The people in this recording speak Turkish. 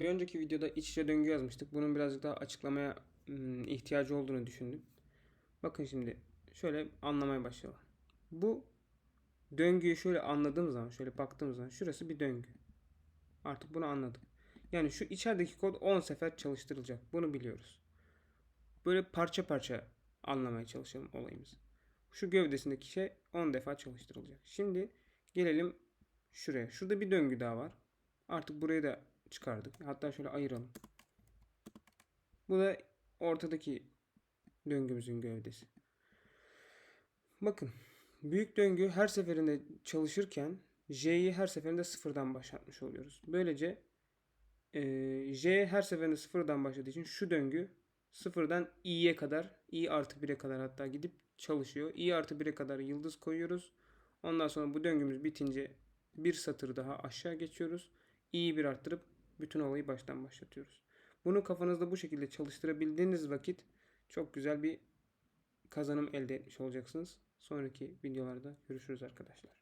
Bir önceki videoda iç içe döngü yazmıştık. Bunun birazcık daha açıklamaya ihtiyacı olduğunu düşündüm. Bakın şimdi şöyle anlamaya başlayalım. Bu döngüyü şöyle anladığım zaman, şöyle baktığımız zaman şurası bir döngü. Artık bunu anladık. Yani şu içerideki kod 10 sefer çalıştırılacak. Bunu biliyoruz. Böyle parça parça anlamaya çalışalım olayımızı. Şu gövdesindeki şey 10 defa çalıştırılacak. Şimdi gelelim şuraya. Şurada bir döngü daha var. Artık burayı da çıkardık. Hatta şöyle ayıralım. Bu da ortadaki döngümüzün gövdesi. Bakın büyük döngü her seferinde çalışırken J'yi her seferinde sıfırdan başlatmış oluyoruz. Böylece eee, J her seferinde sıfırdan başladığı için şu döngü sıfırdan i'ye kadar i artı 1'e kadar hatta gidip çalışıyor. i artı 1'e kadar yıldız koyuyoruz. Ondan sonra bu döngümüz bitince bir satır daha aşağı geçiyoruz. i'yi bir arttırıp bütün olayı baştan başlatıyoruz. Bunu kafanızda bu şekilde çalıştırabildiğiniz vakit çok güzel bir kazanım elde etmiş olacaksınız. Sonraki videolarda görüşürüz arkadaşlar.